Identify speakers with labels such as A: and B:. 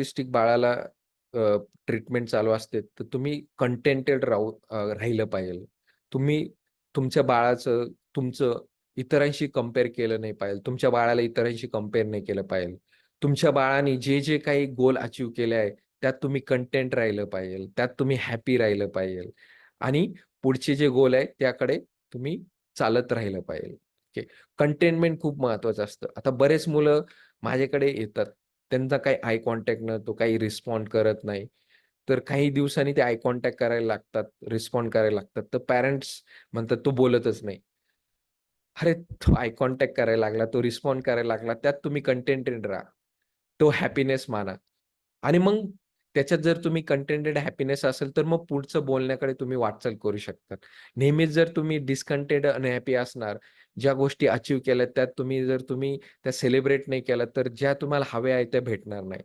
A: Autistic बाळाला treatment चालू असते, तर तुम्ही कंटेंटेड राहू राहिलं पाहिजे. तुम्ही तुमच्या बाळाचं तुमचं इतरांशी कंपेअर केलं नाही पाहिजे. तुमच्या बाळाला इतरांशी कंपेअर नाही केलं पाहिजे. तुमच्या बाळाने जे, जे काही गोल अचीव केले आहे, त्यात तुम्ही कंटेंट राहिलं पाहिजे. त्यात तुम्ही हॅपी राहिलं पाहिजे आणि पुढचे जे गोल आहे त्याकडे तुम्ही चालत राहिलं पाहिजे. ओके. कंटेनमेंट खूप महत्त्वाचं असतं. आता बरेच मुलं माझ्याकडे येतात. त्यांचा काही आय कॉन्टॅक्ट न तो काही रिस्पॉन्ड करत नाही. तर काही दिवसांनी ते आय कॉन्टॅक्ट करायला लागतात, रिस्पॉन्ड करायला लागतात. तर पॅरेंट्स म्हणतात, "तो बोलतच नाही." अरे, तो आय कॉन्टॅक्ट करायला लागला, तो रिस्पॉन्ड करायला लागला, त्यात तुम्ही कंटेंटेड राहा. तो हॅपीनेस माना आणि मग त्याच्यात जर तुम्ही कंटेंटेड हॅपीनेस असेल, तर मग पुढचं बोलण्याकडे तुम्ही वाटचाल करू शकता. नेहमीच जर तुम्ही डिस्कंटेड अनहॅपी असणार, ज्या गोष्टी अचीव केल्या त्यात तुम्ही जर तुम्ही त्या सेलिब्रेट नाही केल्या, तर ज्या तुम्हाला हव्या आहेत त्या भेटणार नाही.